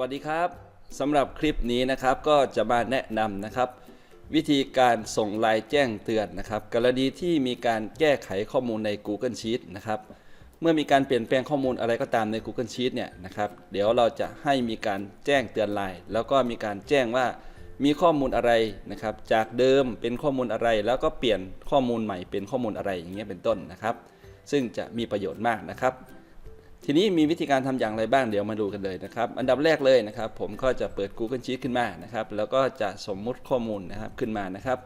วัสดีครับสำหรับคลิปนี้นะครับก็จะมาแนะนำนะครับ วิธีการส่งลน์แจ้งเตือนนะครับ กรณีที่มีการแก้ไขข้อมูลใน Google Sheet นะครับ เมื่อมีการเปลี่ยนแปลงข้อมูลอะไรก็ตามใน Google Sheet เนี่ยนะครับ เดี๋ยวเราจะให้มีการแจ้งเตือนลน์แล้วก็มีการแจ้งว่ามีข้อมูลอะไรนะครับ จากเดิมเป็นข้อมูลอะไร แล้วก็เปลี่ยนข้อมูลใหม่เป็นข้อมูลอะไรอย่างเงี้ยเป็นต้นนะครับ ซึ่งจะมีประโยชน์มากนะครับ ทีนี้มีวิธีการทำอย่างไรบ้างเดี๋ยวมาดูกันเลยนะครับ อันดับแรกเลยนะครับ ผมก็จะเปิด Google Sheet ขึ้นมานะครับ แล้วก็จะสมมุติข้อมูลนะครับขึ้นมานะครับ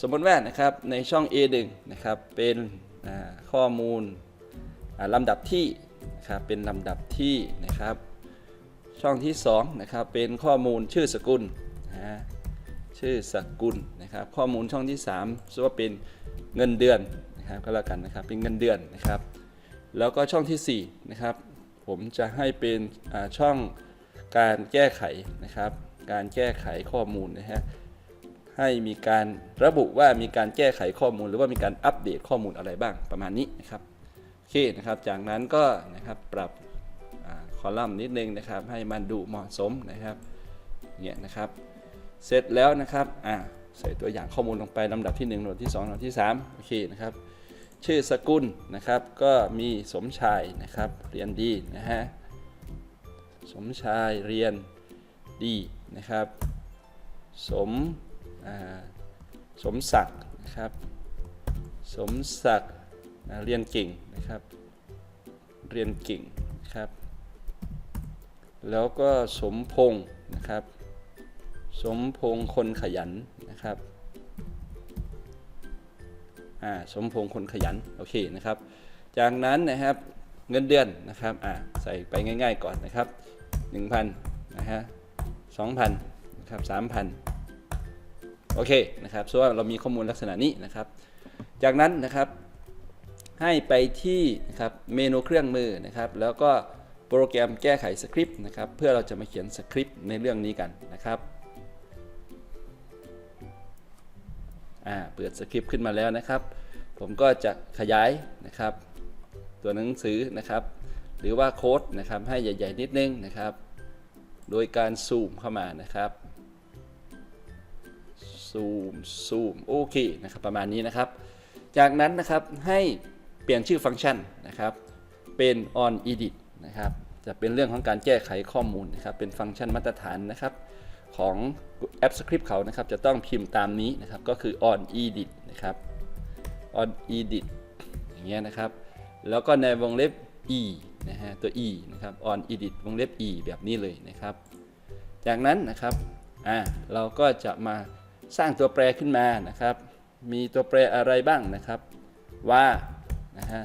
สมมติว่านะครับในช่อง A1 นะครับเป็นข้อมูลลำดับที่นะครับเป็นลำดับที่นะครับ ช่องที่2นะครับเป็นข้อมูลชื่อสกุลนะฮะชื่อสกุลนะครับ ข้อมูลช่องที่3สมมติว่าเป็นเงินเดือนนะครับก็แล้วกันนะครับเป็นเงินเดือนนะครับ แล้วก็ช่องทีสี่4นะครับผมจะให้เป็นช่องการแก้ไขนะครับ การแก้ไขข้อมูลนะฮะให้มีการระบุว่ามีการแก้ไขข้อมูล หรือว่ามีการอัปเดตข้อมูลอะไรบ้างประมาณนี้นะครับโอเคนะครับ จากนั้นก็นะครับปรับอคอลัมน์นิดนึงนะครับ ให้มันดูเหมาะสมนะครับเนี่ยนะครับ เสร็จแล้วนะครับอ่าใส่ตัวอย่างข้อมูลลงไปลำดับที่1ลำดับที่2ลำดับที่3โอเคนะครับ ชื่อสกุลนะครับ ก็มีสมชายนะครับ เรียนดีนะฮะสมชายเรียนดีนะครับ สมสมศักดิ์นะครับ สมศักดิ์เรียนเก่งนะครับ เรียนเก่งนะครับ แล้วก็สมพงศ์นะครับ สมพงศ์คนขยันนะครับ อ่าสมพงษ์คนขยันโอเคนะครับ จากนั้นนะครับเงินเดือนนะครับอ่าใส่ไปง่าย ๆก่อนนะครับ 1,000นะฮะ2,000นะครับ3,000โอเคนะครับส่วนเรามีข้อมูลลักษณะนี้นะครับ จากนั้นนะครับให้ไปที่นะครับเมนูเครื่องมือนะครับ แล้วก็โปรแกรมแก้ไขสคริปต์นะครับ เพื่อเราจะมาเขียนสคริปต์ในเรื่องนี้กันนะครับ อ่าเปิดสคริปต์ขึ้นมาแล้วนะครับ ผมก็จะขยายนะครับ ตัวหนังสือนะครับ หรือว่าโค้ดนะครับให้ใหญ่ ๆ นิดนึงนะครับ โดยการซูมเข้ามานะครับซูมซูมโอเคนะครับประมาณนี้นะครับ จากนั้นนะครับให้เปลี่ยนชื่อฟังก์ชันนะครับ เป็น on edit นะครับจะเป็นเรื่องของการแก้ไขข้อมูลนะครับ เป็นฟังก์ชันมาตรฐานนะครับ ของแอป Script เขานะครับ จะต้องพิมพ์ตามนี้นะครับ ก็คือ on edit นะครับ on edit อย่างเงี้ยนะครับ แล้วก็ในวงเล็บ e นะฮะ ตัว e นะครับ on edit วงเล็บ e แบบนี้เลยนะครับ จากนั้นนะครับ อ่า เราก็จะมาสร้างตัวแปรขึ้นมานะครับ มีตัวแปรอะไรบ้างนะครับ ว่า นะฮะ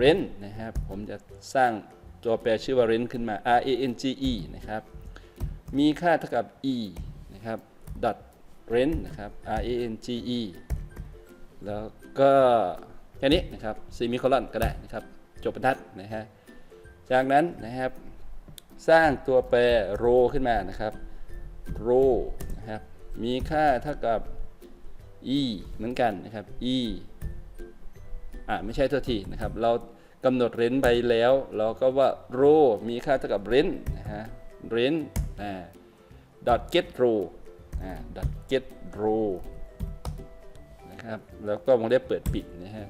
rent นะครับ ผมจะสร้างตัวแปรชื่อว่า rent ขึ้นมา r a n g e นะครับ มีค่าเท่ากับ e นะครับ dot rent นะครับ r a n g e แล้วก็แค่นี้นะครับ semicolon ก็ได้นะครับ จบบรรทัดนะฮะ จากนั้นนะครับ สร้างตัวแปร row ขึ้นมานะครับ row นะครับ มีค่าเท่ากับ e เหมือนกันนะครับ e อ่าไม่ใช่ตัวทีนะครับ เรากำหนดเรนไปแล้ว เราก็ว่า row มีค่าเท่ากับ r e n นะฮะ r e n get row อ่า dot get row นะครับ แล้วก็วงเล็บเปิดปิดนะฮะ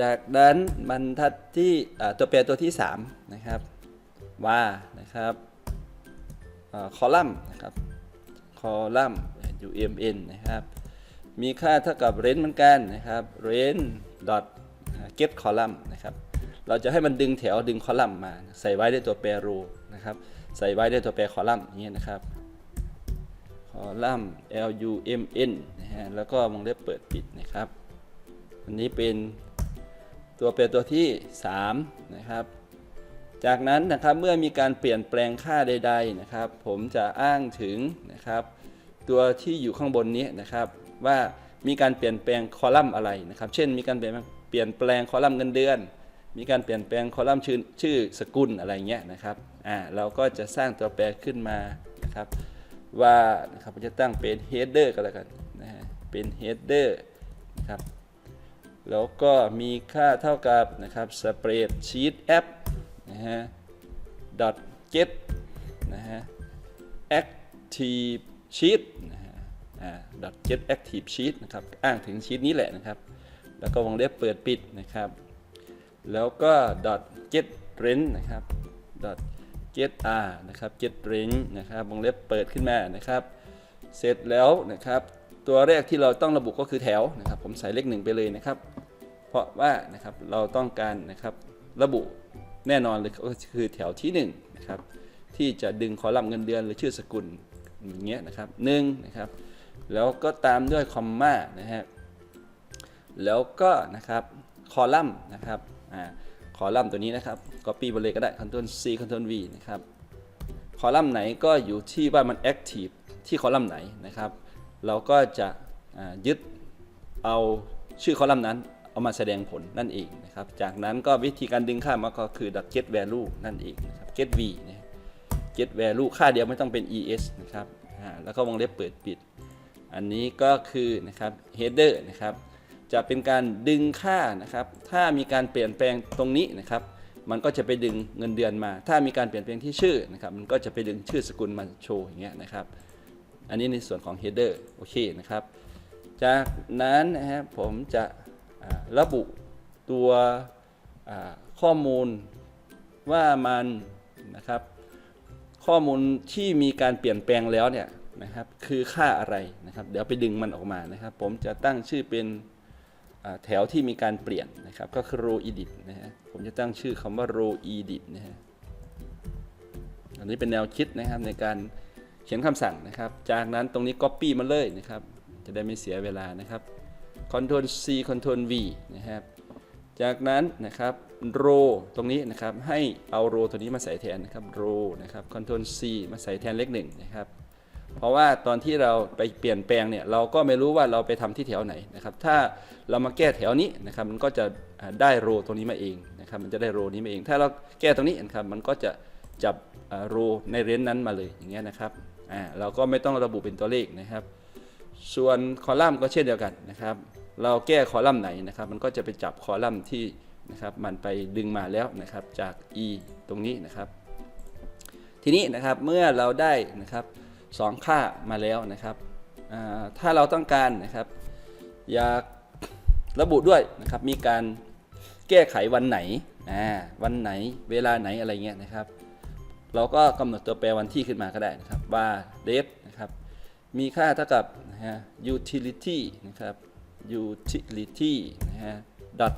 จากนั้นบรรทัดที่ตัวแปรตัวที่ 3 นะครับว่านะครับคอลัมน์นะครับคอลัมน์ umn นะครับ มีค่าเท่ากับ rent เหมือนกันนะครับ rent dot get column นะครับ เราจะให้มันดึงแถวดึงคอลัมน์มา ใส่ไว้ด้วยตัวแปร row นะครับ ใส่ไว้ด้วยตัวแปรคอลัมน์อย่างเงี้ยนะครับ คอลัมน์ l u m n นะฮะ แล้วก็วงเล็บเปิดปิดนะครับ อันนี้เป็นตัวแปรตัวที่ 3 นะครับ จากนั้นนะครับเมื่อมีการเปลี่ยนแปลงค่าใด ๆนะครับ ผมจะอ้างถึงนะครับ ตัวที่อยู่ข้างบนนี้นะครับ ว่ามีการเปลี่ยนแปลงคอลัมน์อะไรนะครับ เช่น มีการเปลี่ยนเปลี่ยนแปลงคอลัมน์เงินเดือน มีการเปลี่ยนแปลงคอลัมน์ชื่อชื่อสกุลอะไรเงี้ยนะครับอ่าเราก็จะสร้างตัวแปรขึ้นมานะครับว่านะครับจะตั้งเป็น header ก็แล้วกันนะฮะเป็น header นะครับแล้วก็มีค่าเท่ากับนะครับ spreadsheet app นะฮะ dot get นะฮะ active sheet นะฮะอ่า dot get active sheet นะครับ อ้างถึงชีตนี้แหละนะครับ แล้วก็วงเล็บเปิดปิดนะครับ แล้วก็ get range นะครับ get r นะครับ get range นะครับวงเล็บเปิดขึ้นมานะครับ เสร็จแล้วนะครับ ตัวแรกที่เราต้องระบุก็คือแถวนะครับ ผมใส่เลขหนึ่งไปเลยนะครับ เพราะว่านะครับเราต้องการนะครับระบุแน่นอนเลยก็คือแถวที่1นะครับที่จะดึงคอลัมน์เงินเดือนหรือชื่อสกุลอย่างเงี้ยนะครับหนึ่งนะครับ แล้วก็ตามด้วยคอมมานะฮะแล้วก็นะครับคอลัมน์นะครับ คอลัมน์ตัวนี้นะครับ copy ไปเลยก็ได้ Ctrl C Ctrl V นะครับ คอลัมน์ไหนก็อยู่ที่ว่ามัน active ที่คอลัมน์ไหนนะครับ เราก็จะยึดเอาชื่อคอลัมน์นั้นเอามาแสดงผลนั่นเองนะครับ จากนั้นก็วิธีการดึงค่ามาก็คือ get value นั่นเองนะครับ get v นะ get value ค่าเดียวไม่ต้องเป็น es นะครับ แล้วก็วงเล็บเปิดปิด อันนี้ก็คือนะครับ header นะครับ จะเป็นการดึงค่านะครับ ถ้ามีการเปลี่ยนแปลงตรงนี้นะครับ มันก็จะไปดึงเงินเดือนมา ถ้ามีการเปลี่ยนแปลงที่ชื่อนะครับ มันก็จะไปดึงชื่อสกุลมาโชว์อย่างเงี้ยนะครับ อันนี้ในส่วนของ header โอเคนะครับ จากนั้นนะครับผมจะระบุตัวข้อมูลว่ามันนะครับ ข้อมูลที่มีการเปลี่ยนแปลงแล้วเนี่ยนะครับ คือค่าอะไรนะครับ เดี๋ยวไปดึงมันออกมานะครับ ผมจะตั้งชื่อเป็น แถวที่มีการเปลี่ยนนะครับ ก็คือ row edit นะฮะผมจะตั้งชื่อคำว่า row edit นะฮะอันนี้เป็นแนวคิดนะครับในการเขียนคำสั่งนะครับ จากนั้นตรงนี้ copy มาเลยนะครับ จะได้ไม่เสียเวลานะครับ Ctrl C Ctrl V นะครับจากนั้นนะครับ row ตรงนี้นะครับให้เอา row ตัวนี้มาใส่แทนนะครับ row นะครับ Ctrl C มาใส่แทนเลขหนึ่งนะครับ เพราะว่าตอนที่เราไปเปลี่ยนแปลงเนี่ยเราก็ไม่รู้ว่าเราไปทำที่แถวไหนนะครับ ถ้าเรามาแก้แถวนี้นะครับมันก็จะได้ row ตรงนี้มาเองนะครับ มันจะได้ row นี้มาเอง ถ้าเราแก้ตรงนี้นะครับ มันก็จะจับอ่า row ในเรนจ์นั้นมาเลยอย่างเงี้ยนะครับอ่าเราก็ไม่ต้องระบุเป็นตัวเลขนะครับ ส่วนคอลัมน์ก็เช่นเดียวกันนะครับ เราแก้คอลัมน์ไหนนะครับ มันก็จะไปจับคอลัมน์ที่นะครับมันไปดึงมาแล้วนะครับจาก e ตรงนี้นะครับ ทีนี้นะครับเมื่อเราได้นะครับ สองค่ามาแล้วนะครับ ถ้าเราต้องการนะครับ อยากระบุด้วยนะครับมีการแก้ไขวันไหนวันไหนเวลาไหนอะไรเงี้ยนะครับ เราก็กำหนดตัวแปรวันที่ขึ้นมาก็ได้นะครับว่า date นะครับมีค่าเท่ากับนะฮะ utility นะครับ utility นะฮะ dot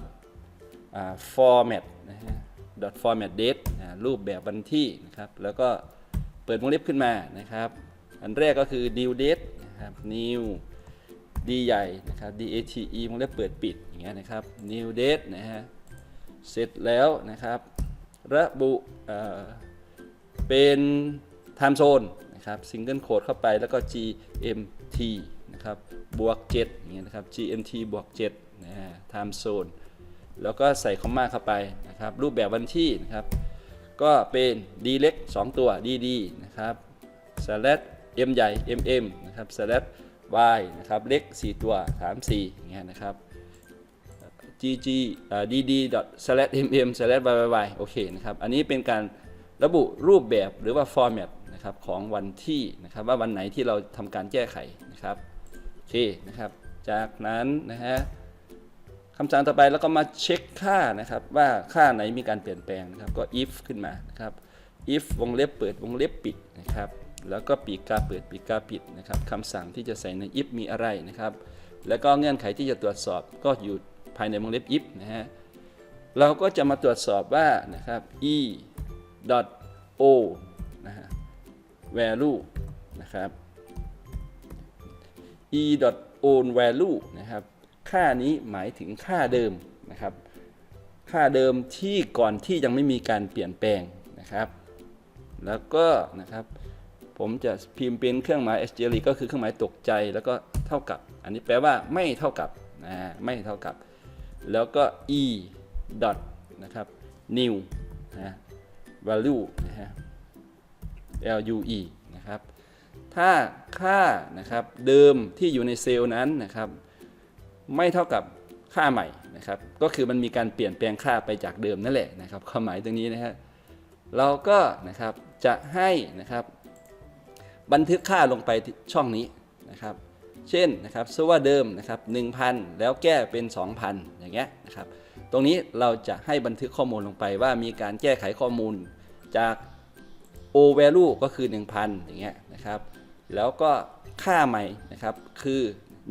format นะฮะ dot format date รูปแบบวันที่นะครับ แล้วก็เปิดวงเล็บขึ้นมานะครับ อันแรกก็คือ new date นะครับ new d ใหญ่นะครับ date วงเล็บเปิดปิดอย่างเงี้ยนะครับ new date นะฮะ เสร็จแล้วนะครับ ระบุเเป็น time zone นะครับ single code เข้าไปแล้วก็ GMT นะครับ บวก7อย่างเงี้ยนะครับ GMT บวก7นะฮะ time zone แล้วก็ใส่คอมมาเข้าไปนะครับ รูปแบบวันที่นะครับ ก็เป็น d เล็ก2ตัว dd นะครับ slash m ใหญ่ mm นะครับ slash y นะครับ เล็ก 4 ตัว 3 4อย่างเงี้ยนะครับ gg dd slash mm slash yy โอเคนะครับ อันนี้เป็นการระบุรูปแบบหรือว่า format นะครับของวันที่นะครับว่าวันไหนที่เราทำการแก้ไขนะครับโอเคนะครับ จากนั้นนะฮะคำสั่งต่อไปแล้วก็มาเช็คค่านะครับว่าค่าไหนมีการเปลี่ยนแปลงนะครับก็ if ขึ้นมานะครับ if วงเล็บเปิดวงเล็บปิดนะครับ แล้วก็ปีกกาเปิดปีกกาปิดนะครับคำสั่งที่จะใส่ใน if มีอะไรนะครับ แล้วก็เงื่อนไขที่จะตรวจสอบก็อยู่ภายในวงเล็บ if นะฮะเราก็จะมาตรวจสอบว่านะครับ e dot o นะฮะ value นะครับ e dot own value นะครับ ค่านี้หมายถึงค่าเดิมนะครับ ค่าเดิมที่ก่อนที่ยังไม่มีการเปลี่ยนแปลงนะครับ แล้วก็นะครับ ผมจะพิมพ์เป็นเครื่องหมาย s g l ก็คือเครื่องหมายตกใจแล้วก็เท่ากับ อันนี้แปลว่าไม่เท่ากับนะไม่เท่ากับ แล้วก็ e dot นะครับ new นะ value นะฮะ lue นะครับ ถ้าค่านะครับเดิมที่อยู่ในเซลล์นั้นนะครับ ไม่เท่ากับค่าใหม่นะครับ ก็คือมันมีการเปลี่ยนแปลงค่าไปจากเดิมนั่นแหละนะครับความหมายตรงนี้นะฮะเราก็นะครับจะให้นะครับ บันทึกค่าลงไปช่องนี้นะครับ เช่นนะครับสมมุติว่าเดิมนะครับ1,000 แล้วแก้เป็น 2,000 อย่างเงี้ยนะครับ ตรงนี้เราจะให้บันทึกข้อมูลลงไปว่ามีการแก้ไขข้อมูลจาก o value ก็คือ 1,000 อย่างเงี้ยนะครับ แล้วก็ค่าใหม่นะครับคือ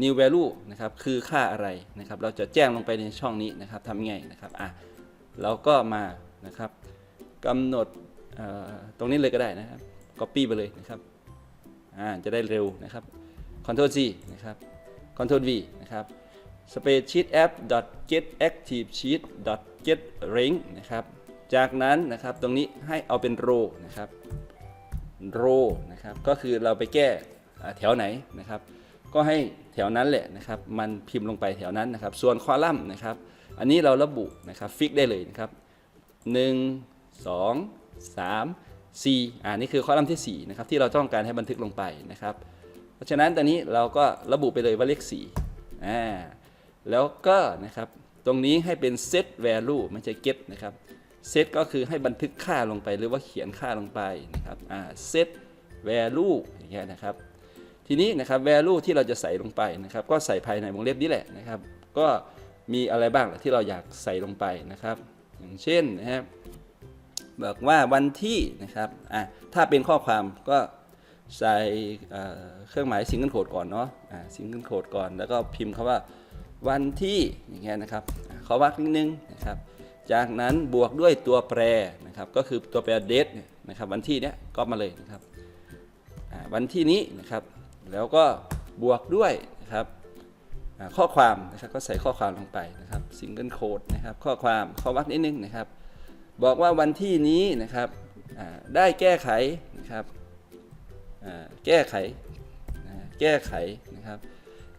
new value นะครับคือค่าอะไรนะครับ เราจะแจ้งลงไปในช่องนี้นะครับทำไงนะครับอะเราก็มานะครับกำหนดตรงนี้เลยก็ได้นะครับ copy ไปเลยนะครับ จะได้เร็วนะครับ Ctrl C นะครับ Ctrl V นะครับ spreadsheet app get active sheet get rank นะครับ จากนั้นนะครับตรงนี้ให้เอาเป็น row นะครับ row นะครับ ก็คือเราไปแก้อ่แถวไหนนะครับ ก็ให้แถวนั้นแหละนะครับ มันพิมพ์ลงไปแถวนั้นนะครับ ส่วนคอลัมน์นะครับ อันนี้เราระบุนะครับ ฟิกได้เลยนะครับ 1 2 3 4อ่านี่คือคอลัมน์ที่4นะครับที่เราต้องการให้บันทึกลงไปนะครับ เพราะฉะนั้นตอนนี้เราก็ระบุไปเลยว่าเลข4อ่าแล้วก็นะครับตรงนี้ให้เป็น set value ไม่ใช่ get นะครับ set ก็คือให้บันทึกค่าลงไปหรือว่าเขียนค่าลงไปนะครับอ่า set value อย่างเงี้ยนะครับ ทีนี้นะครับ value ที่เราจะใส่ลงไปนะครับ ก็ใส่ภายในวงเล็บนี้แหละนะครับ ก็มีอะไรบ้างที่เราอยากใส่ลงไปนะครับ อย่างเช่นนะครับ บอกว่าวันที่นะครับอะถ้าเป็นข้อความก็ใส่เครื่องหมายซิงเกิลโคดก่อนเนาะอ่าซิงเกิลโคดก่อน แล้วก็พิมพ์คำว่าวันที่อย่างเงี้ยนะครับอะขอวักนิดนึงนะครับ จากนั้นบวกด้วยตัวแปรนะครับ ก็คือตัวแปรเนี่ยนะครับ วันที่เนี้ยก็มาเลยนะครับวันที่นี้นะครับ แล้วก็บวกด้วยนะครับข้อความนะครับก็ใส่ข้อความลงไปนะครับซิงเกิลโคดนะครับ ข้อความข้อวักนิดนึงนะครับ บอกว่าวันที่นี้นะครับได้แก้ไขนะครับแก้ไขแก้ไขนะครับ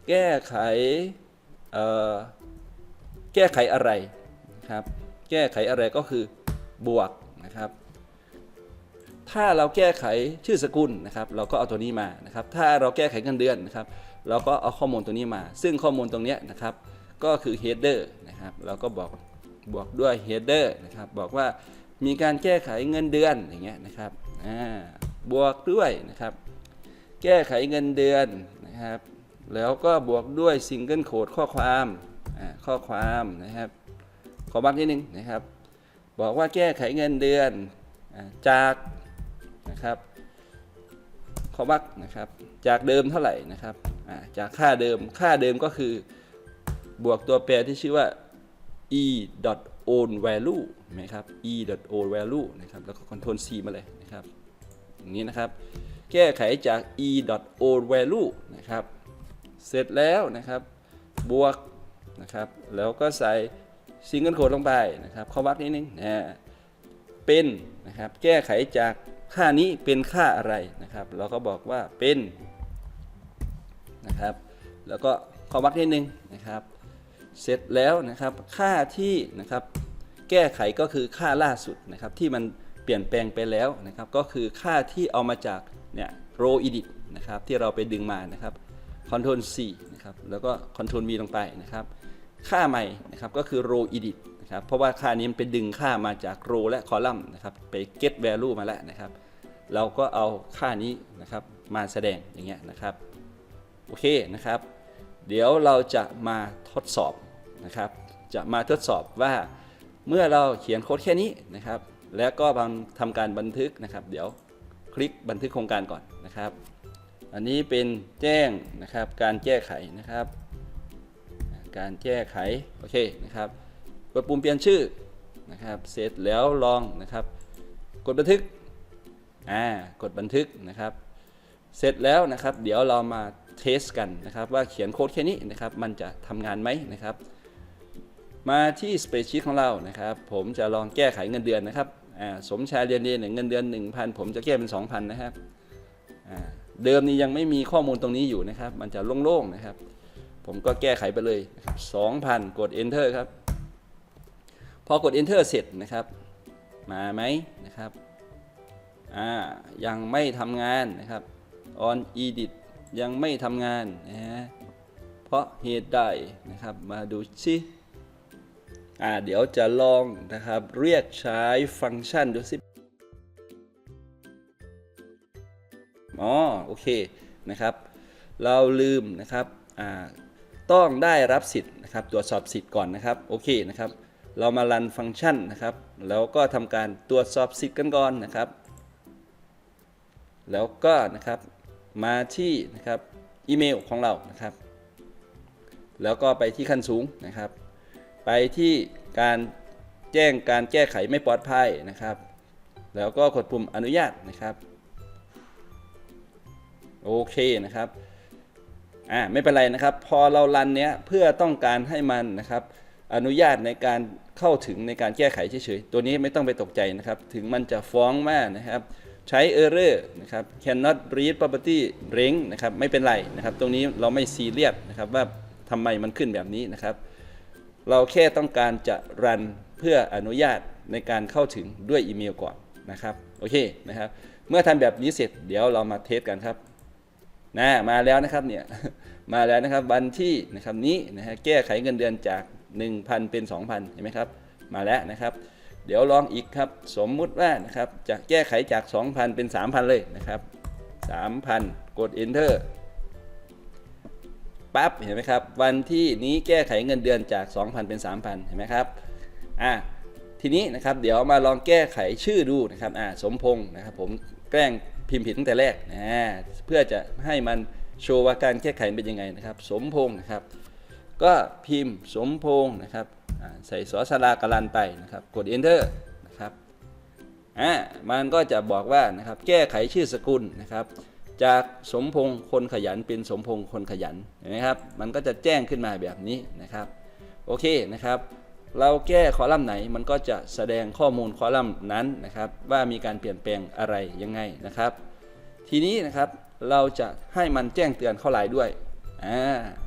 แก้ไขแก้ไขอะไรนะครับแก้ไขอะไรก็คือบวกนะครับ ถ้าเราแก้ไขชื่อสกุลนะครับ เราก็เอาตัวนี้มานะครับ ถ้าเราแก้ไขเงินเดือนนะครับ เราก็เอาข้อมูลตัวนี้มา ซึ่งข้อมูลตรงนี้นะครับ ก็คือ header นะครับ เราก็บอก บวกด้วย header นะครับบอกว่ามีการแก้ไขเงินเดือนอย่างเงี้ยนะครับบวกด้วยนะครับ แก้ไขเงินเดือนนะครับ แล้วก็บวกด้วย single code ข้อความข้อความนะครับ ขอบักนิดนึงนะครับ บอกว่าแก้ไขเงินเดือนจากนะครับขอบักนะครับ จากเดิมเท่าไหร่นะครับจากค่าเดิมค่าเดิมก็คือบวกตัวแปรที่ชื่อว่า e own value นไหมครับ e own value นะครับแล้วก็ control c มาเลยนะครับอย่างนี้นะครับ แก้ไขจาก e own value นะครับเสร็จแล้วนะครับบวกนะครับแล้วก็ใส่ซิงเกิลโคดลงไปนะครับข้อวัดนิดนึงนะเป็นนะครับแก้ไขจากค่านี้เป็นค่าอะไรนะครับ เราก็บอกว่าเป็นนะครับ แล้วก็ข้อวัดนิดนึงนะครับ เสร็จแล้วนะครับค่าที่นะครับแก้ไขก็คือค่าล่าสุดนะครับที่มันเปลี่ยนแปลงไปแล้วนะครับก็คือค่าที่เอามาจากเนี่ย row edit นะครับที่เราไปดึงมานะครับ Ctrl C นะครับแล้วก็ Ctrl V ลงไปนะครับค่าใหม่นะครับก็คือ row edit นะครับเพราะว่าค่านี้มันไปดึงค่ามาจาก row และ column นะครับไป get value มาแล้วนะครับ เราก็เอาค่านี้นะครับมาแสดงอย่างเงี้ยนะครับโอเคนะครับ เดี๋ยวเราจะมาทดสอบนะครับ จะมาทดสอบว่าเมื่อเราเขียนโค้ดแค่นี้นะครับ แล้วก็ทำการบันทึกนะครับ เดี๋ยวคลิกบันทึกโครงการก่อนนะครับ อันนี้เป็นแจ้งนะครับการแก้ไขนะครับ การแก้ไขโอเคนะครับกดปุ่มเปลี่ยนชื่อนะครับ เสร็จแล้วลองนะครับ กดบันทึกอ่ากดบันทึกนะครับ เสร็จแล้วนะครับ เดี๋ยวเรามา เทสกันนะครับว่าเขียนโค้ดแค่นี้นะครับมันจะทำงานไหมนะครับ มาที่สเปซชีตของเรานะครับ ผมจะลองแก้ไขเงินเดือนนะครับสมชายเรียนเรียนเงินเดือน 1,000 ผมจะแก้เป็น 2,000 นะครับเดิมนี้ยังไม่มีข้อมูลตรงนี้อยู่นะครับ มันจะโล่งๆนะครับ ผมก็แก้ไขไปเลยนะครับ2,000 กด enter ครับ พอกด enter เสร็จนะครับ มาไหมนะครับยังไม่ทำงานนะครับ on edit ยังไม่ทำงานนะฮะเพราะเหตุใดนะครับมาดูสิอ่าเดี๋ยวจะลองนะครับ เรียกใช้ฟังก์ชันดูสิอ๋อโอเคนะครับ เราลืมนะครับอ่าต้องได้รับสิทธิ์นะครับ ตรวจสอบสิทธิ์ก่อนนะครับโอเคนะครับ เรามารันฟังก์ชันนะครับ แล้วก็ทำการตรวจสอบสิทธิ์กันก่อนนะครับ แล้วก็นะครับ มาที่นะครับอีเมลของเรานะครับ แล้วก็ไปที่ขั้นสูงนะครับ ไปที่การแจ้งการแก้ไขไม่ปลอดภัยนะครับ แล้วก็กดปุ่มอนุญาตนะครับโอเคนะครับอ่าไม่เป็นไรนะครับ พอเรารันเนี้ยเพื่อต้องการให้มันนะครับอนุญาตในการเข้าถึงในการแก้ไขเฉยๆ ตัวนี้ไม่ต้องไปตกใจนะครับ ถึงมันจะฟ้องมานะครับ ใช้ error นะครับ cannot read property ring นะครับไม่เป็นไรนะครับ ตรงนี้เราไม่ซีเรียสนะครับว่าทำไมมันขึ้นแบบนี้นะครับ เราแค่ต้องการจะรันเพื่ออนุญาตในการเข้าถึงด้วยอีเมลก่อนนะครับโอเคนะครับ เมื่อทำแบบนี้เสร็จเดี๋ยวเรามาเทสกันครับนะมาแล้วนะครับเนี่ยมาแล้วนะครับวันที่นะครับนี้นะฮะแก้ไขเงินเดือนจาก 1,000 เป็น 2,000เห็นไหมครับ มาแล้วนะครับ เดี๋ยวลองอีกครับ สมมุติว่านะครับจะแก้ไขจาก 2,000 เป็น 3,000 เลยนะครับ 3,000 กด enter ปั๊บเห็นไหมครับ วันที่นี้แก้ไขเงินเดือนจาก 2,000 เป็น 3,000 เห็นไหมครับอะทีนี้นะครับเดี๋ยวมาลองแก้ไขชื่อดูนะครับอ่าสมพงษ์นะครับผมแกล้งพิมพ์ผิดตั้งแต่แรกนะเพื่อจะให้มันโชว์ว่าการแก้ไขเป็นยังไงนะครับ สมพงษ์นะครับ ก็พิมพ์สมพงษ์นะครับ ใส่สอสลากรันไปนะครับกด enter นะครับอ่ามันก็จะบอกว่านะครับแก้ไขชื่อสกุลนะครับ จากสมพงษ์คนขยันเป็นสมพงษ์คนขยันเห็นไหมครับมันก็จะแจ้งขึ้นมาแบบนี้นะครับโอเคนะครับ เราแก้คอลัมน์ไหนมันก็จะแสดงข้อมูลคอลัมน์นั้นนะครับ ว่ามีการเปลี่ยนแปลงอะไรยังไงนะครับ ทีนี้นะครับเราจะให้มันแจ้งเตือนเข้าไลน์ด้วยอ่า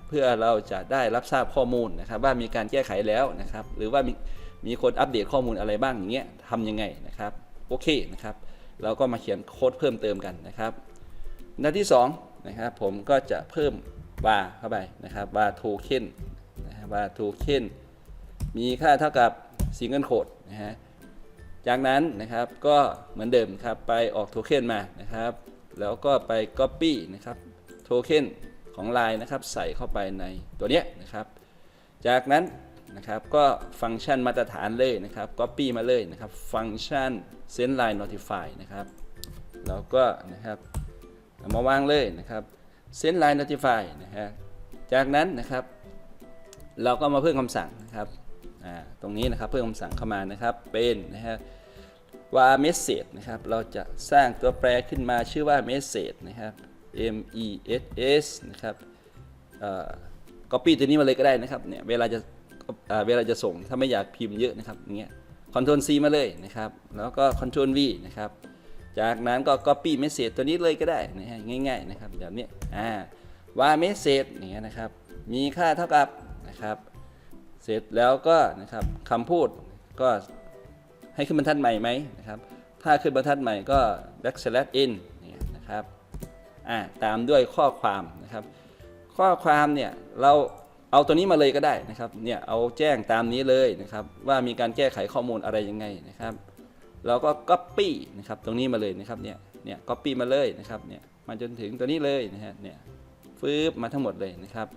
เพื่อเราจะได้รับทราบข้อมูลนะครับ ว่ามีการแก้ไขแล้วนะครับ หรือว่ามีมีคนอัปเดตข้อมูลอะไรบ้างอย่างเงี้ยทำยังไงนะครับโอเคนะครับเราก็มาเขียนโค้ดเพิ่มเติมกันนะครับหน้าที่2นะครับผมก็จะเพิ่ม var เข้าไปนะครับ var token นะฮะ var token มีค่าเท่ากับ single code นะฮะจากนั้นนะครับก็เหมือนเดิมครับไปออกโทเค็นมานะครับ แล้วก็ไป copy นะครับโทเค็น ของ Line นะครับใส่เข้าไปในตัวเนี้ยนะครับ จากนั้นนะครับก็ฟังก์ชันมาตรฐานเลยนะครับ copy มาเลยนะครับ ฟังก์ชัน send line notify นะครับแล้วก็นะครับามาวางเลยนะครับ send line notify นะฮะจากนั้นนะครับ เราก็มาเพิ่มคำสั่งนะครับตรงนี้นะครับเพิ่มคำสั่งเข้ามานะครับเป็นนะฮะว่า message นะครับเราจะสร้างตัวแปรขึ้นมาชื่อว่า message นะครับ m e s s นะครับเอ่อ copy ตัวนี้มาเลยก็ได้นะครับเนี่ยเวลาจะเอ่อเวลาจะส่งถ้าไม่อยากพิมพ์เยอะนะครับอย่างเงี้ย Ctrl C มาเลยนะครับ แล้วก็ Ctrl V นะครับ จากนั้นก็ copy message ตัวนี้เลยก็ได้นะฮะง่ายๆนะครับแบบนี้อ่าว่า message อย่างเงี้ยนะครับ มีค่าเท่ากับนะครับเสร็จแล้วก็นะครับคำพูดก็ให้ขึ้นบรรทัดใหม่ไหมนะครับ ถ้าขึ้นบรรทัดใหม่ก็ backslash in เนี่ยนะครับ ตามด้วยข้อความนะครับ ข้อความเนี่ยเราเอาตัวนี้มาเลยก็ได้นะครับเนี่ยเอาแจ้งตามนี้เลยนะครับ ว่ามีการแก้ไขข้อมูลอะไรยังไงนะครับเราก็ copy นะครับตรงนี้มาเลยนะครับเนี่ยเนี่ย copy มาเลยนะครับเนี่ยมาจนถึงตัวนี้เลยนะฮะเนี่ยฟืบมาทั้งหมดเลยนะครับ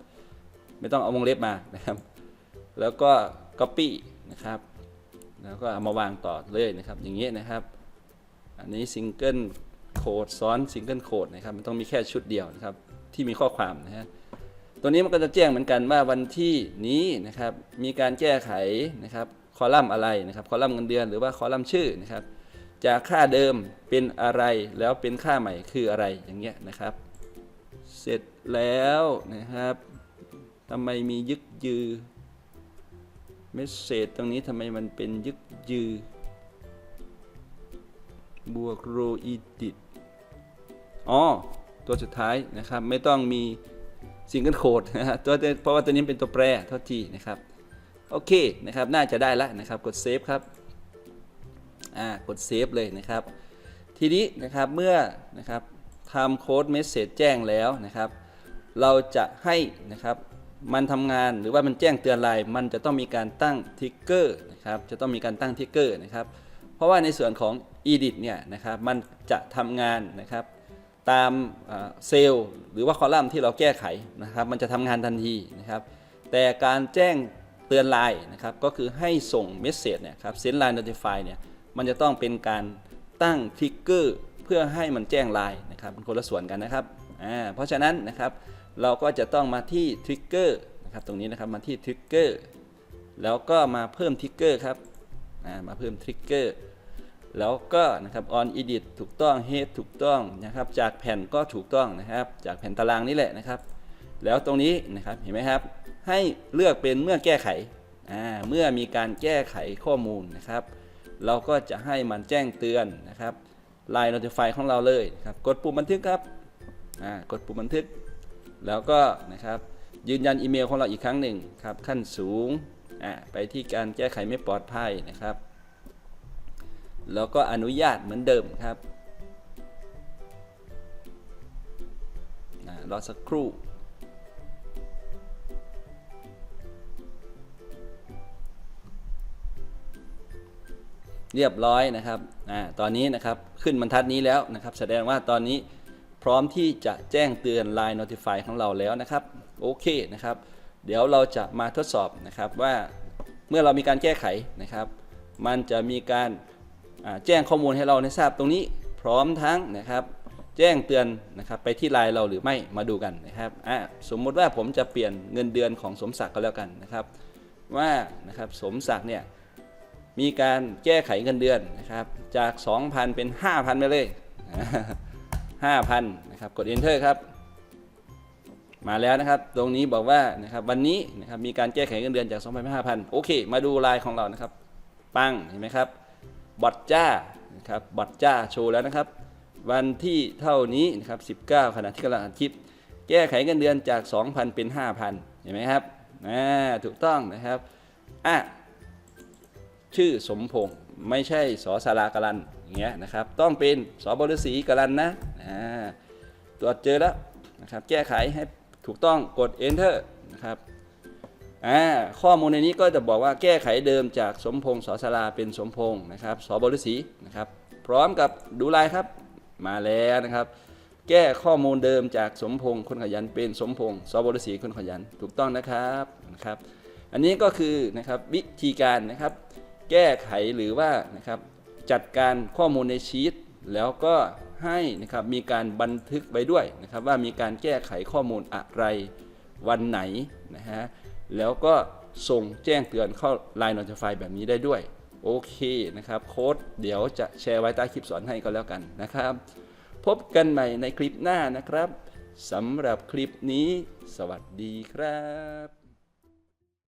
ไม่ต้องเอาวงเล็บมานะครับ แล้วก็ copy นะครับแล้วก็เอามาวางต่อเลยนะครับ อย่างเงี้ยนะครับ อันนี้ซิงเกิล single code ซ้อน single code นะครับมันต้องมีแค่ชุดเดียวนะครับที่มีข้อความนะฮะตัวนี้มันก็จะแจ้งเหมือนกันว่าวันที่นี้นะครับมีการแก้ไขนะครับคอลัมน์อะไรนะครับคอลัมน์เงินเดือนหรือว่าคอลัมน์ชื่อนะครับจากค่าเดิมเป็นอะไรแล้วเป็นค่าใหม่คืออะไรอย่างเงี้ยนะครับ เสร็จแล้วนะครับทำไมมียึกยือเมสเซจตรงนี้ทำไมมันเป็นยึกยือ บวกโรอีดิตอ๋อตัวสุดท้ายนะครับ ไม่ต้องมีซิงเกิลโคดนะฮะตัวเพราะว่าตัวนี้เป็นตัวแปรเท่าที่นะครับ โอเคนะครับ น่าจะได้แล้วนะครับ กดเซฟครับ อ่า กดเซฟเลยนะครับ ทีนี้นะครับเมื่อนะครับทำโค้ดเมสเซจแจ้งแล้วนะครับ เราจะให้นะครับมันทำงานหรือว่ามันแจ้งเตือนอะไรมันจะต้องมีการตั้งทิกเกอร์นะครับ จะต้องมีการตั้งทิกเกอร์นะครับ เพราะว่าในส่วนของ edit เนี่ยนะครับมันจะทำงานนะครับตามเซลล์หรือว่าคอลัมน์ที่เราแก้ไขนะครับ มันจะทำงานทันทีนะครับ แต่การแจ้งเตือนไลน์นะครับก็คือให้ส่งเมสเซจเนี่ยครับเซนไลน์ notify เนี่ยมันจะต้องเป็นการตั้งทริกเกอร์เพื่อให้มันแจ้งไลน์นะครับมันคนละส่วนกันนะครับอ่าเพราะฉะนั้นนะครับเราก็จะต้องมาที่ทริกเกอร์นะครับตรงนี้นะครับมาที่ทริกเกอร์แล้วก็มาเพิ่มทริกเกอร์ครับอ่ามาเพิ่มทริกเกอร์ แล้วก็นะครับ on edit ถูกต้อง head ถูกต้องนะครับ จากแผ่นก็ถูกต้องนะครับ จากแผ่นตารางนี่แหละนะครับ แล้วตรงนี้นะครับเห็นไหมครับ ให้เลือกเป็นเมื่อแก้ไขอ่าเมื่อมีการแก้ไขข้อมูลนะครับ เราก็จะให้มันแจ้งเตือนนะครับ Line Notify ของเราเลยครับกดปุ่มบันทึกครับอ่ากดปุ่มบันทึก แล้วก็นะครับยืนยันอีเมลของเราอีกครั้งหนึ่งครับขั้นสูงอ่าไปที่การแก้ไขไม่ปลอดภัยนะครับ แล้วก็อนุญาตเหมือนเดิมครับรอสักครู่ เรียบร้อยนะครับอตอนนี้นะครับขึ้นบรรทัดนี้แล้วนะครับ แสดงว่าตอนนี้พร้อมที่จะแจ้งเตือน Line Notify ของเราแล้วนะครับ โอเคนะครับ เดี๋ยวเราจะมาทดสอบนะครับว่าเมื่อเรามีการแก้ไขนะครับ มันจะมีการ แจ้งข้อมูลให้เราได้ทราบตรงนี้พร้อมทั้งนะครับ แจ้งเตือนนะครับไปที่ไลน์เราหรือไม่มาดูกันนะครับสมมุติว่าผมจะเปลี่ยนเงินเดือนของสมศักดิ์ก็แล้วกันนะครับ ว่านะครับสมศักดิ์เนี่ยมีการแก้ไขเงินเดือนนะครับจาก 2,000 เป็น 5,000 ไปเลย 5,000 นะครับกด enter ครับ มาแล้วนะครับตรงนี้บอกว่านะครับวันนี้นะครับมีการแก้ไขเงินเดือนจาก 2,000เป็น5,000 โอเค มาดูลายของเรานะครับ ปังเห็นไหมครับ บอทจ้านะครับบอทจ้าโชว์แล้วนะครับ วันที่เท่านี้นะครับ19 ขณะที่กำลังอัดคลิป แก้ไขเงินเดือนจาก 2,000 เป็น 5,000 เห็นไหมครับอ่าถูกต้องนะครับอะชื่อสมพงษ์ไม่ใช่สอสารากรันอย่างเงี้ยนะครับ ต้องเป็นสอบฤษีกรันนะอ่าตรวจเจอแล้วนะครับ แก้ไขให้ถูกต้องกด enter นะครับ อ่าข้อมูลในนี้ก็จะบอกว่าแก้ไขเดิมจากสมพงษ์สอสาราเป็นสมพงษ์นะครับสอบฤษีนะครับ พร้อมกับดูลายครับมาแล้วนะครับ แก้ข้อมูลเดิมจากสมพงษ์คนขยันเป็นสมพงษ์สอบฤษีคนขยันถูกต้องนะครับนะครับ อันนี้ก็คือนะครับวิธีการนะครับ แก้ไขหรือว่านะครับจัดการข้อมูลในชีตแล้วก็ให้นะครับมีการบันทึกไว้ด้วยนะครับว่ามีการแก้ไขข้อมูลอะไรวันไหนนะฮะ แล้วก็ส่งแจ้งเตือนเข้า Line Notify แบบนี้ได้ด้วย โอเคนะครับโค้ดเดี๋ยวจะแชร์ไว้ใต้คลิปสอนให้ก็แล้วกันนะครับ พบกันใหม่ในคลิปหน้านะครับสำหรับคลิปนี้ สวัสดีครับ